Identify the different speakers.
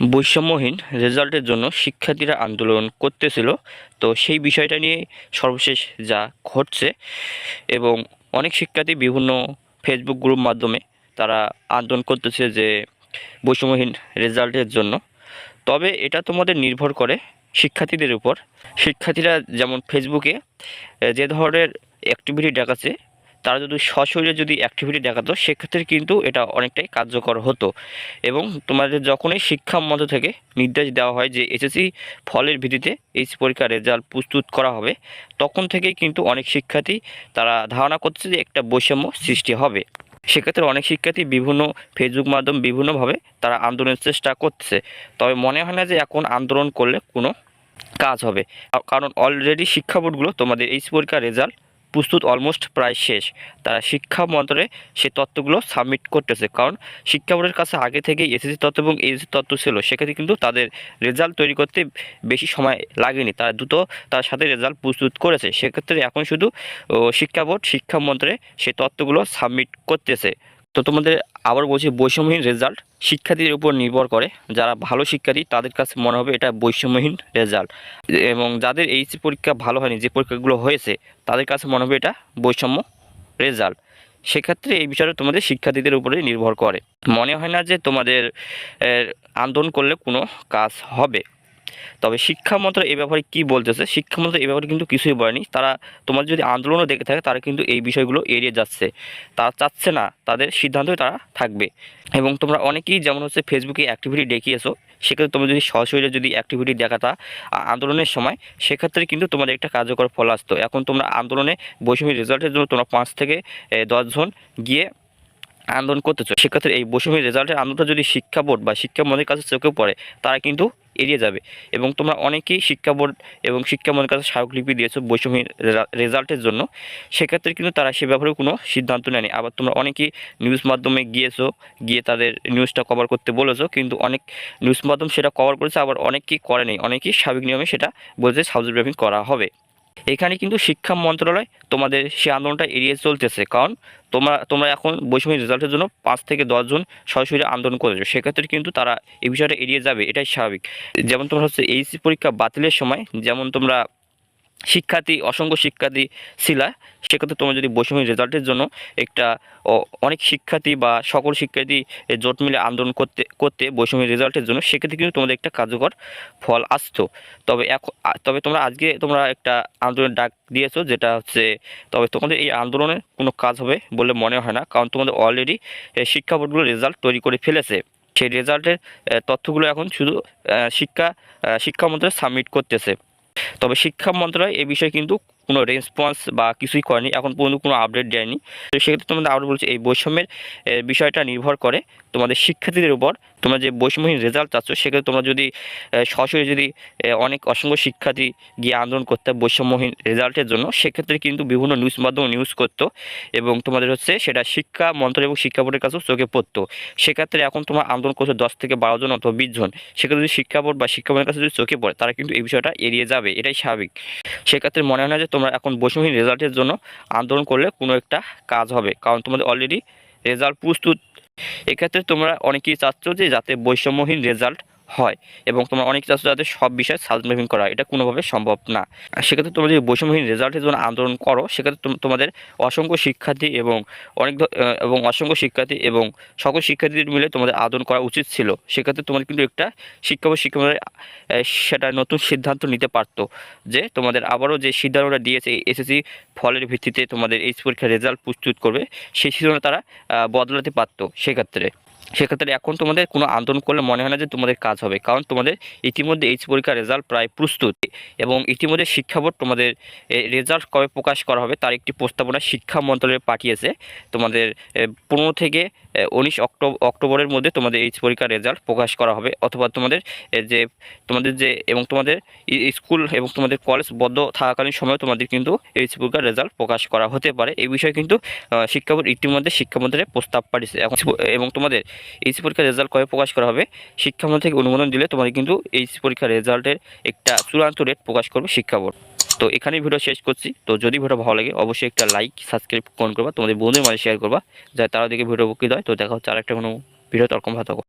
Speaker 1: বৈষম্যহীন রেজাল্টের জন্য শিক্ষার্থীরা আন্দোলন করতেছিল। তো সেই বিষয়টা নিয়ে সর্বশেষ যা ঘটছে এবং অনেক শিক্ষার্থী বিভিন্ন ফেসবুক গ্রুপ মাধ্যমে তারা আন্দোলন করতেছে যে বৈষম্যহীন রেজাল্টের জন্য। তবে এটা তোমাদের নির্ভর করে শিক্ষার্থীদের উপর। শিক্ষার্থীরা যেমন ফেসবুকে যে ধরনের অ্যাক্টিভিটি দেখাচ্ছে তারা যদি সশরীরে যদি অ্যাক্টিভিটি দেখাতো, সেক্ষেত্রে কিন্তু এটা অনেকটাই কার্যকর হতো। এবং তোমাদের যখনই শিক্ষা মন্ত্র থেকে নির্দেশ দেওয়া হয় যে এসএসসি ফলের ভিত্তিতে এইচ পরীক্ষার রেজাল্ট প্রস্তুত করা হবে, তখন থেকেই কিন্তু অনেক শিক্ষার্থী তারা ধারণা করছে যে একটা বৈষম্য সৃষ্টি হবে। সেক্ষেত্রে অনেক শিক্ষার্থী বিভিন্ন ফেসবুক মাধ্যম বিভিন্নভাবে তারা আন্দোলনের চেষ্টা করছে। তবে মনে হয় না যে এখন আন্দোলন করলে কোনো কাজ হবে। কারণ অলরেডি শিক্ষা বোর্ডগুলো তোমাদের এইচ পরীক্ষার রেজাল্ট প্রস্তুত অলমোস্ট প্রায় শেষ। তারা শিক্ষা মন্ত্রে সে তত্ত্বগুলো সাবমিট করতেছে। কারণ শিক্ষা বোর্ডের কাছে আগে থেকে এসএসসি তত্ত্ব এবং এইচএসসি তত্ত্ব ছিল। সেক্ষেত্রে কিন্তু তাদের রেজাল্ট তৈরি করতে বেশি সময় লাগেনি। তারা দ্রুত তার সাথে রেজাল্ট প্রস্তুত করেছে। সেক্ষেত্রে এখন শুধু শিক্ষা বোর্ড, শিক্ষা মন্ত্রে সেই তত্ত্বগুলো সাবমিট করতেছে। তো তোমাদের আবার বলছি বৈষম্যহীন রেজাল্ট শিক্ষার্থীদের উপর নির্ভর করে। যারা ভালো শিক্ষার্থী, তাদের কাছে মনে হবে এটা বৈষম্যহীন রেজাল্ট এবং যাদের এইচসি পরীক্ষা ভালো হয়নি, যে পরীক্ষাগুলো হয়েছে, তাদের কাছে মনে হবে এটা বৈষম্য রেজাল্ট সেক্ষেত্রে এই বিষয়টা তোমাদের শিক্ষার্থীদের উপরে নির্ভর করে। মনে হয় না যে তোমাদের আন্দোলন করলে কোনো কাজ হবে। তবে শিক্ষা মন্ত্র এই ব্যাপারে কি বলতেছে? শিক্ষা মন্ত্র এই ব্যাপারে কিন্তু কিছুই বলেনি তারা তোমার যদি আন্দোলনও দেখে থাকে তারা কিন্তু এই বিষয়গুলো এড়িয়ে যাচ্ছে। তারা চাচ্ছে না তাদের সিদ্ধান্তই তারা থাকবে। এবং তোমরা অনেকেই যেমন হচ্ছে ফেসবুকে অ্যাক্টিভিটি দেখিয়েছো সেক্ষেত্রে তোমরা যদি সরাসরি যদি অ্যাক্টিভিটি দেখাতা আন্দোলনের সময় সেক্ষেত্রে কিন্তু তোমাদের একটা কার্যকর ফল আসতো। এখন তোমরা আন্দোলনে বৈষম্য রেজাল্টের জন্য তোমরা পাঁচ থেকে এ, দশজন গিয়ে আন্দোলন করতেছো সেক্ষেত্রে এই বৈষম্য রেজাল্টের আন্দোলনটা যদি শিক্ষা বোর্ড বা শিক্ষা মন্ত্রীর কাছে চোখে পড়ে, তারা কিন্তু এড়িয়ে যাবে। এবং তোমরা অনেকেই শিক্ষা বোর্ড এবং শিক্ষা মন্ত্রীর কাছে স্মারকলিপি দিয়েছ বৈষম্য রেজাল্টের জন্য। সেক্ষেত্রে কিন্তু তারা সে ব্যাপারে কোনো সিদ্ধান্ত নেয়নি। আবার তোমরা অনেকেই নিউজ মাধ্যমে গিয়েছো, গিয়ে তাদের নিউজটা কভার করতে বলেছ, কিন্তু অনেক নিউজ মাধ্যম সেটা কভার করেছে, আবার অনেকেই করেনি। অনেকেই স্বাভাবিক নিয়মে সেটা বলছে সাবজেক্ট ব্রিফিং করা হবে। এখানে কিন্তু শিক্ষা মন্ত্রণালয় তোমাদের সেই আন্দোলনটা এড়িয়ে চলতেছে। কারণ তোমরা তোমরা এখন বৈষম্য রেজাল্টের জন্য পাঁচ থেকে দশজন সরাসরি আন্দোলন করেছ। সেক্ষেত্রে কিন্তু তারা এই বিষয়টা এড়িয়ে যাবে, এটাই স্বাভাবিক। যেমন তোমরা হচ্ছে এইচসি পরীক্ষা বাতিলের সময়, যেমন তোমরা শিক্ষার্থী, অসংখ্য শিক্ষার্থী ছিলা। সেক্ষেত্রে তোমরা যদি বৈষম্য রেজাল্টের জন্য একটা অনেক শিক্ষার্থী বা সকল শিক্ষার্থী জোট মিলে আন্দোলন করতে করতে বৈষম্য রেজাল্টের জন্য সেক্ষেত্রে কিন্তু তোমাদের একটা কার্যকর ফল আসতো। তবে এখন তবে তোমরা আজকে তোমরা একটা আন্দোলনের ডাক দিয়েছ যেটা হচ্ছে, তবে তোমাদের এই আন্দোলনের কোনো কাজ হবে বলে মনে হয় না। কারণ তোমাদের অলরেডি শিক্ষা বোর্ডগুলো রেজাল্ট তৈরি করে ফেলেছে। সেই রেজাল্টের তথ্যগুলো এখন শুধু শিক্ষা শিক্ষামন্ত্রী সাবমিট করতেছে। তবে শিক্ষা মন্ত্রণালয় এ বিষয়ে কিন্তু কোনো রেসপন্স বা কিছুই করেনি, এখন পর্যন্ত কোনো আপডেট দেয়নি। তো সেক্ষেত্রে তোমাদের আবার বলছি, এই বৈষম্যের বিষয়টা নির্ভর করে তোমাদের শিক্ষার্থীদের উপর, তোমরা যে বৈষম্যহীন রেজাল্ট চাচ্ছ, সেক্ষেত্রে তোমরা যদি সরাসরি যদি অনেক অসংখ্য শিক্ষার্থী গিয়ে আন্দোলন করতে বৈষম্যহীন রেজাল্টের জন্য, সেক্ষেত্রে কিন্তু বিভিন্ন নিউজ মাধ্যম নিউজ করতো এবং তোমাদের হচ্ছে সেটা শিক্ষা মন্ত্রণালয় এবং শিক্ষা বোর্ডের কাছেও চোখে পড়তো। সেক্ষেত্রে এখন তোমার আন্দোলন করছে দশ থেকে বারো জন অথবা বিশ জন। সেক্ষেত্রে যদি শিক্ষা বোর্ড বা শিক্ষা বোর্ডের কাছে যদি চোখে পড়ে, তারা কিন্তু এই বিষয়টা এড়িয়ে যাবে, এটাই স্বাভাবিক। সেক্ষেত্রে মনে হয় না যে তোমরা এখন বৈষম্যহীন রেজাল্টের জন্য আন্দোলন করলে কোনো একটা কাজ হবে। কারণ তোমাদের অলরেডি রেজাল্ট প্রস্তুত। এক্ষেত্রে তোমরা অনেকেই চাচ্ছ যে যাতে বৈষম্যহীন রেজাল্ট হয় এবং তোমার অনেক চাচ্ছ যাতে সব বিষয়ে সাবমিটিং করা এটা কোনোভাবে সম্ভব না। সেক্ষেত্রে তোমরা যদি বৈষম্যহীন রেজাল্টের জন্য আন্দোলন করো, সেক্ষেত্রে তোম- তোমাদের অসংখ্য শিক্ষার্থী এবং অনেক এবং অসংখ্য শিক্ষার্থী এবং সকল শিক্ষার্থীদের মিলে তোমাদের আন্দোলন করা উচিত ছিল। সেক্ষেত্রে তোমাদের কিন্তু একটা শিক্ষা বা শিক্ষা সেটা নতুন সিদ্ধান্ত নিতে পারতো যে তোমাদের আবারও যে সিদ্ধান্তটা দিয়েছে এসএসসি ফলের ভিত্তিতে তোমাদের এইচ পরীক্ষার রেজাল্ট প্রস্তুত করবে, সেই সিদ্ধান্ত তারা বদলাতে পারতো সেক্ষেত্রে। সেক্ষেত্রে এখন তোমাদের কোনো আন্দোলন করলে মনে হয় না যে তোমাদের কাজ হবে। কারণ তোমাদের ইতিমধ্যে এইচ পরীক্ষার রেজাল্ট প্রায় প্রস্তুত এবং ইতিমধ্যে শিক্ষা বোর্ড তোমাদের রেজাল্ট কবে প্রকাশ করা হবে তার একটি প্রস্তাবনা শিক্ষা মন্ত্রণালয়ে পাঠিয়েছে। তোমাদের পনেরো থেকে উনিশ অক্টোবর অক্টোবরের মধ্যে তোমাদের এইচ পরীক্ষার রেজাল্ট প্রকাশ করা হবে। অথবা তোমাদের যে তোমাদের যে, এবং তোমাদের স্কুল এবং তোমাদের কলেজ বদ্ধ থাকাকালীন সময় তোমাদের কিন্তু এইচ পরীক্ষার রেজাল্ট প্রকাশ করা হতে পারে। এই বিষয়ে কিন্তু শিক্ষা বোর্ড ইতিমধ্যে শিক্ষামন্ত্রীর প্রস্তাব পাঠিয়েছে। এবং তোমাদের এইচ পরীক্ষার রেজাল্ট কবে প্রকাশ করা হবে? শিক্ষামন্ত্রী থেকে অনুমোদন দিলে তোমাদের কিন্তু এইচ পরীক্ষার রেজাল্টের একটা চূড়ান্ত রেট প্রকাশ করবে শিক্ষা বোর্ড তো এখানেই ভিডিও শেষ করছি। তো যদি ভিডিও ভালো লাগে, অবশ্যই একটা লাইক সাবস্ক্রাইব কমেন্ট করবা, তোমাদের বন্ধুদের মাঝে শেয়ার করবা, যাতে তারা দেখে ভিডিও উপকৃত হয়। তো দেখা হচ্ছে আর একটা কোনো ভিডিও তর্কম ভালো